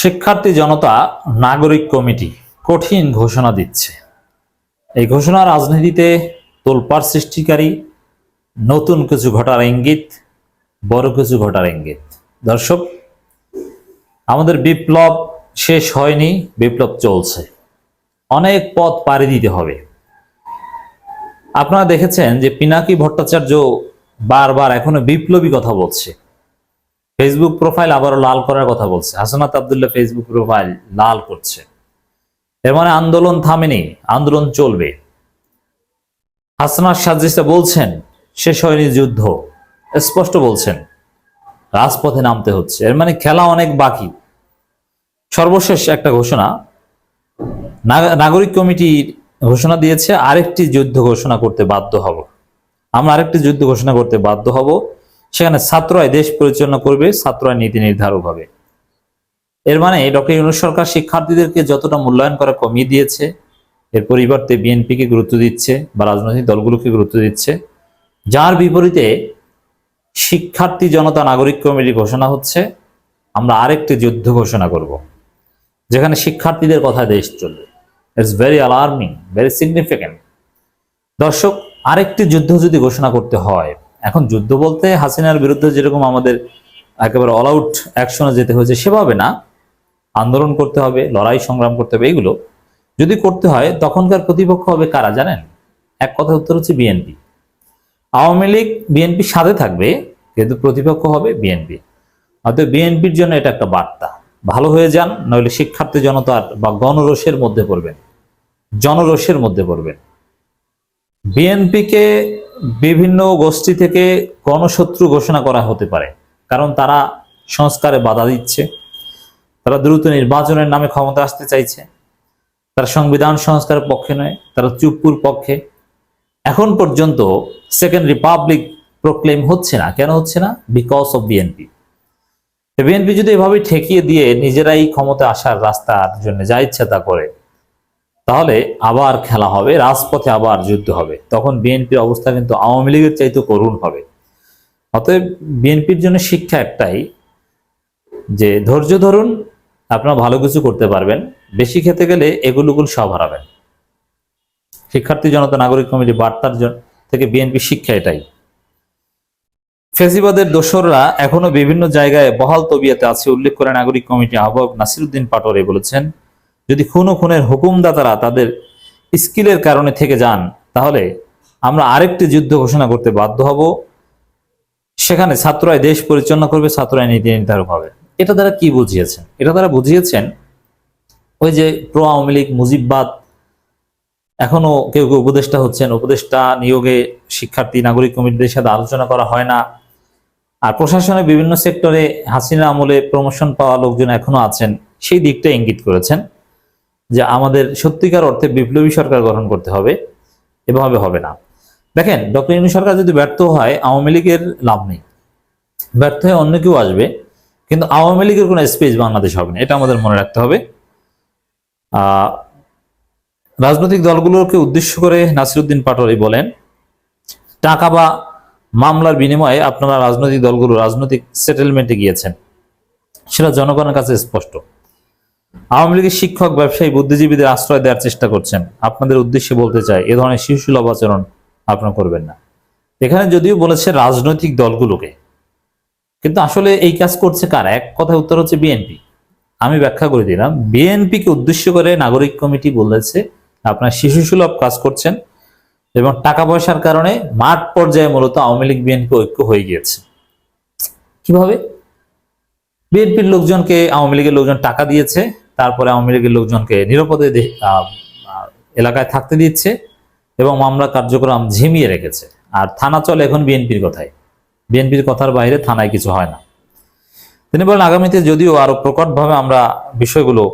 শিক্ষার্থী জনতা নাগরিক কমিটি কঠিন ঘোষণা দিচ্ছে। এই ঘোষণা রাজনীতিতে তোলপাড় সৃষ্টিকারী, নতুন কিছু ঘটার ইঙ্গিত, বড় কিছু ঘটার ইঙ্গিত। দর্শক, আমাদের বিপ্লব শেষ হয়নি, বিপ্লব চলছে। অনেক পথ পাড়ি দিতে হবে। আপনারা দেখেছেন যে পিনাকি ভট্টাচার্য বারবার এখনও বিপ্লবী কথা বলছে। ফেসবুক প্রোফাইল আবারও লাল করার কথা বলছে। হাসানাত আবদুল্লাহ ফেসবুক প্রোফাইল লাল করছে। এর মানে আন্দোলন থামেনি, আন্দোলন চলবে। হাসনাত সাজিসা বলছেন, শেষ হয়নি যুদ্ধ। স্পষ্ট বলছেন, রাজপথে নামতে হচ্ছে। এর মানে খেলা অনেক বাকি। সর্বশেষ একটা ঘোষণা, নাগ- নাগরিক কমিটি ঘোষণা দিয়েছে, আরেকটি যুদ্ধ ঘোষণা করতে বাধ্য হব। আমরা আরেকটি যুদ্ধ ঘোষণা করতে বাধ্য হব। সেখানে ছাত্ররাই দেশ পরিচালনা করবে, ছাত্ররাই নীতি নির্ধারক হবে। এর মানে ডক্টর ইউনুস সরকার শিক্ষার্থীদেরকে যতটা মূল্যায়ন করা কমিয়ে দিয়েছে, এর পরিবর্তে বিএনপিকে গুরুত্ব দিচ্ছে বা রাজনৈতিক দলগুলোকে গুরুত্ব দিচ্ছে, যার বিপরীতে শিক্ষার্থী জনতা নাগরিক কমিটি ঘোষণা হচ্ছে। আমরা আরেকটি যুদ্ধ ঘোষণা করব, যেখানে শিক্ষার্থীদের কথা দেশ চলবে। It's very alarming very significant দর্শক, আরেকটি যুদ্ধ যদি ঘোষণা করতে হয় এখন যুদ্ধ বলতে হাসিনার বিরুদ্ধে যেরকম আমাদের একেবারে অল আউট অ্যাকশনে যেতে হয়েছে, সেভাবে না। আন্দোলন করতে হবে, লড়াই সংগ্রাম করতে হবে, এগুলো। যদি করতে হয়, তখনকার প্রতিপক্ষ হবে কারা জানেন? এক কথা উত্তর হচ্ছে বিএনপি আওয়ামী লীগ বিএনপির সাথে থাকবে, কিন্তু প্রতিপক্ষ হবে বিএনপি অতএব বিএনপির জন্য এটা একটা বার্তা। ভালো হয়ে যান, নইলে শিক্ষার্থী জনতার বা গণরোষের মধ্যে পড়বেন। জনরোষের মধ্যে পড়বেন। বিএনপিকে বিভিন্ন গোষ্ঠী থেকে গণশত্রু ঘোষণা করা হতে পারে, কারণ তারা সংস্কারে বাধা দিচ্ছে। তারা দ্রুত নির্বাচনের নামে ক্ষমতা আসতে চাইছে। তারা সংবিধান সংস্কারের পক্ষে নয়, তারা চুপ্পুর পক্ষে। এখন পর্যন্ত সেকেন্ড রিপাবলিক প্রক্লেম হচ্ছে না। কেন হচ্ছে না? Because of BNP. বিএনপি যদি এভাবে ঠেকিয়ে দিয়ে নিজেরাই ক্ষমতা আসার রাস্তার জন্য যা ইচ্ছা তা করে তাহলে আবার খেলা হবে, রাজপথে আবার যুদ্ধ হবে। তখন বিএনপির অবস্থা কিন্তু আওয়ামী লীগের চাইতে করুণ হবে। অতএব বিএনপির জন্য শিক্ষা একটাই যে ধৈর্য ধরুন, আপনারা ভালো কিছু করতে পারবেন, বেশি খেতে গেলে এগুলোগুলো সব হারাবেন। শিক্ষার্থী জনতা, নাগরিক কমিটি বার্তার থেকে বিএনপি শিক্ষা এটাই। ফেসিবাদের দোসররা এখনও বিভিন্ন জায়গায় বহাল তবিয়াতে আছে, উল্লেখ করে নাগরিক কমিটি আহ্বায়ক নাসিরুদ্দিন পাটোয়ারি বলেছেন যদি খুনো খুনের হুকুমদাতারা তাদের স্কিলের কারণে থেকে যান, তাহলে আমরা আরেকটি যুদ্ধ ঘোষণা করতে বাধ্য হব। সেখানে ছাত্ররাই দেশ পরিচালনা করবে, ছাত্ররাই নীতি নির্ধারক হবে। এটা দ্বারা কি বুঝিয়েছেন? এটা দ্বারা বুঝিয়েছেন ওই যে প্রো আওয়ামী লীগ মুজিববাদ, এখনও কেউ কেউ উপদেষ্টা হচ্ছেন, উপদেষ্টা নিয়োগে শিক্ষার্থী, নাগরিক কমিটিদের সাথে আলোচনা করা হয় না। আর প্রশাসনের বিভিন্ন সেক্টরে হাসিনা আমলে প্রমোশন পাওয়া লোকজন এখনও আছেন, সেই দিকটা ইঙ্গিত করেছেন। যে আমাদের সত্যিকার অর্থে বিপ্লবী সরকার গঠন করতে হবে, এভাবে হবে না। দেখেন, ডক্টর ইনু সরকার যদি ব্যর্থ হয়, আওয়ামী লীগের লাভ নেই। ব্যর্থ হয়ে অন্য কেউ আসবে, কিন্তু আওয়ামী লীগের কোনো স্পেস বাংলাদেশ হবে না, এটা আমাদের মনে রাখতে হবে। রাজনৈতিক দলগুলোকে উদ্দেশ্য করে নাসিরুদ্দিন পাটোয়ারি বলেন, টাকা বা মামলার বিনিময়ে আপনারা রাজনৈতিক দলগুলো রাজনৈতিক সেটেলমেন্টে গিয়েছেন, সেটা জনগণের কাছে স্পষ্ট। আওয়ামী লীগের শিক্ষক, ব্যবসায়ী, বুদ্ধিজীবীদের আশ্রয় দেওয়ার চেষ্টা করছেন। আপনাদের উদ্দেশ্যে বলতে চাই, এ ধরনের শিশুসুলভ আচরণ আপনারা করবেন না। এখানে যদিও বলেছে রাজনৈতিক দলগুলোকে, কিন্তু আসলে এই কাজ করছে কার? এক কথা উত্তর হচ্ছে বিএনপি। আমি ব্যাখ্যা করে দিলাম, বিএনপিকে উদ্দেশ্য করে নাগরিক কমিটি বলেছে, আপনার শিশুসুলভ কাজ করছেন এবং টাকা পয়সার কারণে মাঠ পর্যায়ে মূলত আওয়ামী লীগ বিএনপি ঐক্য হয়ে গিয়েছে। কীভাবে? বিএনপির লোকজনকে, আওয়ামী লীগের লোকজন টাকা দিয়েছে তারপরে আওয়ামী লীগের লোকজনকে নিরাপদে এলাকায় থাকতে দিচ্ছে এবং মামলা কার্যক্রম ঝিমিয়ে রেখেছে। আর থানা চলে এখন বিএনপির কথায় বিএনপির কথার বাইরে থানায় কিছু হয় না। তিনি বলেন, আগামীতে যদিও আরও প্রকটভাবে আমরা বিষয়গুলো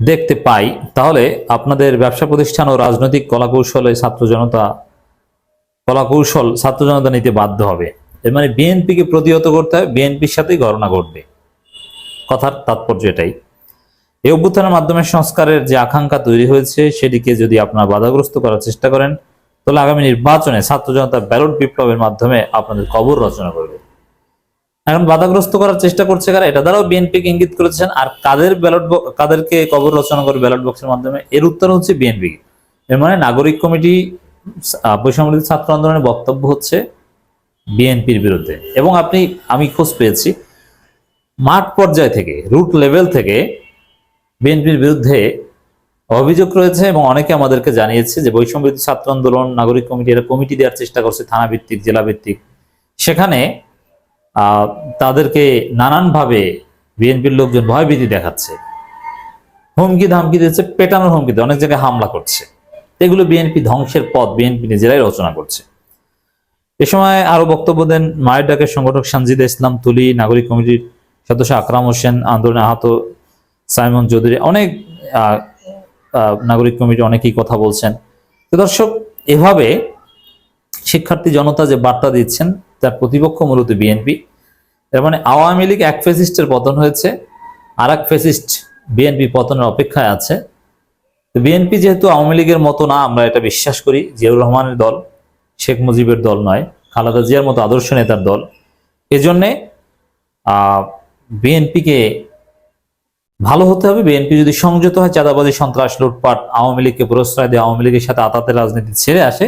দেখতে পাই, তাহলে আপনাদের ব্যবসা প্রতিষ্ঠান ও রাজনৈতিক কলাকৌশলে ছাত্র জনতা, কলাকৌশল ছাত্র জনতা নিতে বাধ্য হবে। এর মানে বিএনপিকে প্রতিহত করতে হবে, বিএনপির সাথেই গণনা ঘটবে। কথার তাৎপর্য এটাই। এই অভ্যুত্থানের মাধ্যমে সংস্কারের যে আকাঙ্ক্ষা তৈরি হয়েছে, সেটিকে যদি আপনারা বাধাগ্রস্ত করার চেষ্টা করেন, তাহলে আগামী নির্বাচনে ছাত্র জনতা ব্যালট বিপ্লবের মাধ্যমে আপনাদের কবর রচনা করবে। এখন বাধাগ্রস্ত করার চেষ্টা করছে কারা? এটা দ্বারাও বিএনপিকে ইঙ্গিত করেছেন, আর কাদের ব্যালট কাদেরকে কবর রচনা করে ব্যালট বক্সের মাধ্যমে? এর উত্তর হচ্ছে বিএনপি। এর মানে নাগরিক কমিটি বৈষম্যবিরোধী ছাত্র আন্দোলনের বক্তব্য হচ্ছে বিএনপির বিরুদ্ধে। এবং আপনি, আমি খোঁজ পেয়েছি মাঠ পর্যায় থেকে রুট লেভেল থেকে বিএনপির বিরুদ্ধে অভিযোগ রয়েছে এবং অনেকে আমাদেরকে জানিয়েছে যে বৈষম্যবিরোধী ছাত্র আন্দোলন, নাগরিক কমিটি, এরা কমিটি দেওয়ার চেষ্টা করছে থানা ভিত্তিক জেলা ভিত্তিক সেখানে তাদেরকে নানানভাবে বিএনপির লোকজন ভয়ভীতি দেখাচ্ছে। হুমকি ধামকি দিচ্ছে, পেটানোর হুমকি দিয়ে, অনেক জায়গায় হামলা করছে। এগুলো বিএনপি ধ্বংসের পথ বিএনপি নিজেরাই রচনা করছে। এ সময় আরও বক্তব্য দেন মায়ের ডাকের সংগঠক সানজিদা ইসলাম তুলি, নাগরিক কমিটির সদস্য আকরাম হোসেন আন্দোলনে আহত সাইমন চৌধুরী অনেক নাগরিক কমিটি অনেকেই কথা বলছেন। তো দর্শক, এভাবে শিক্ষার্থী জনতা যে বার্তা দিচ্ছেন, তার প্রতিপক্ষ মূলত বিএনপি। এর মানে আওয়ামী লীগ এক ফেসিস্টের পতন হয়েছে আর এক ফেসিস্ট বিএনপি পতনের অপেক্ষায় আছে। তো বিএনপি যেহেতু আওয়ামী লীগের মতো না, আমরা এটা বিশ্বাস করি, জিয়াউর রহমানের দল, শেখ মুজিবের দল নয়, খালেদা জিয়ার মতো আদর্শ নেতার দল। এজন্যে বিএনপিকে ভালো হতে হবে। বিএনপি যদি সংযত হয়, চাঁদাবাজি, সন্ত্রাস, লুটপাট, আওয়ামী লীগকে প্রশ্রয় দিয়ে, আওয়ামী লীগের সাথে আতাতে রাজনীতি ছেড়ে আসে,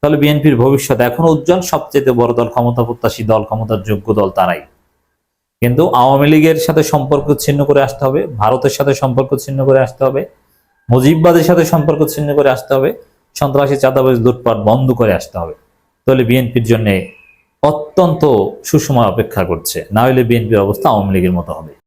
তাহলে বিএনপির ভবিষ্যৎ এখনও উজ্জ্বল। সবচেয়ে বড় দল ক্ষমতা প্রত্যাশী দল, ক্ষমতার যোগ্য দল তারাই। কিন্তু আওয়ামী লীগের সাথে সম্পর্ক ছিন্ন করে আসতে হবে, ভারতের সাথে সম্পর্ক ছিন্ন করে আসতে হবে, মুজিববাদের সাথে সম্পর্ক ছিন্ন করে আসতে হবে, সন্ত্রাসী, চাঁদাবাজ, লুটপাট বন্ধ করে আসতে হবে। তাহলে বিএনপির জন্য অত্যন্ত সুসময় অপেক্ষা করছে। না হলে বিএনপির অবস্থা আওয়ামী লীগের মতো হবে।